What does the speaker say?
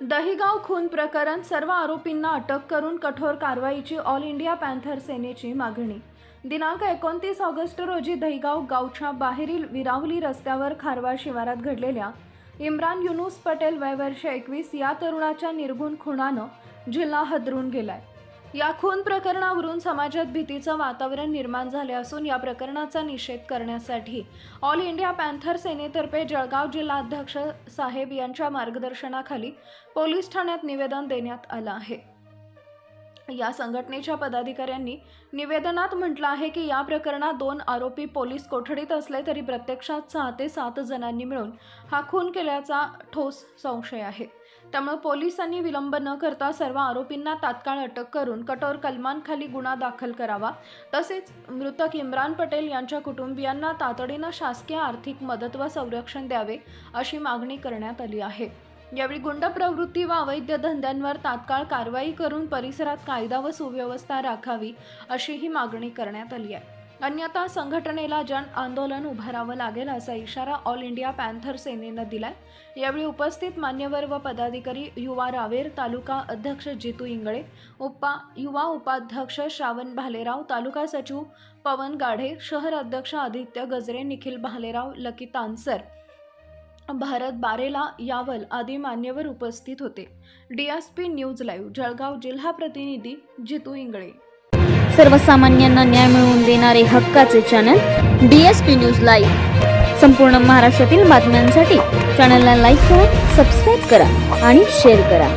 दहिगाव खून प्रकरण सर्व आरोपींना अटक करून कठोर कारवाईची ऑल इंडिया पॅन्थर सेनेची मागणी. दिनांक एकोणतीस ऑगस्ट रोजी दहिगाव गावच्या बाहेरील विरावली रस्त्यावर खारवा शिवारात घडलेल्या इम्रान युनुस पटेल वय वर्ष एकवीस या तरुणाच्या निर्गुण खुणानं जिल्हा हदरून गेलाय. या खून प्रकरणावरून समाजात भीतीचं वातावरण निर्माण झाले असून या प्रकरणाचा निषेध करण्यासाठी ऑल इंडिया पॅन्थर सेनेतर्फे जळगाव जिल्हाध्यक्ष साहेब यांच्या मार्गदर्शनाखाली पोलीस ठाण्यात निवेदन देण्यात आलं आहे. या संघटनेच्या पदाधिकाऱ्यांनी निवेदनात म्हटलं आहे की या प्रकरणात दोन आरोपी पोलीस कोठडीत असले तरी प्रत्यक्षात सहा ते सात जणांनी मिळून हा खून केल्याचा ठोस संशय आहे. त्यामुळे पोलिसांनी विलंब न करता सर्व आरोपींना तात्काळ अटक करून कठोर कलमांखाली गुन्हा दाखल करावा. तसेच मृतक इम्रान पटेल यांच्या कुटुंबियांना तातडीनं शासकीय आर्थिक मदत व संरक्षण द्यावे अशी मागणी करण्यात आली आहे. यावेळी गुंड प्रवृत्ती व अवैध धंद्यांवर तात्काळ कारवाई करून परिसरात कायदा व सुव्यवस्था राखावी अशीही मागणी करण्यात आली आहे. अन्यथा संघटनेला जन आंदोलन उभारावं लागेल असा इशारा ऑल इंडिया पॅन्थर सेनेनं दिलाय. यावेळी उपस्थित मान्यवर व पदाधिकारी युवा रावेर तालुका अध्यक्ष जितू इंगळे उपा युवा उपाध्यक्ष श्रावण भालेराव तालुका सचिव पवन गाढे शहर अध्यक्ष आदित्य गजरे निखिल भालेराव लकी तानसर भारत बारेला यावल आदी मान्यवर उपस्थित होते. डीएसपी न्यूज लाईव्ह जळगाव जिल्हा प्रतिनिधी जितू इंगळे. सर्वसामान्यांना न्याय मिळवून देणारे हक्काचे channel D S P news live. संपूर्ण महाराष्ट्रातील बातम्यांसाठी चॅनलला लाईक करा सबस्क्राईब करा आणि शेअर करा.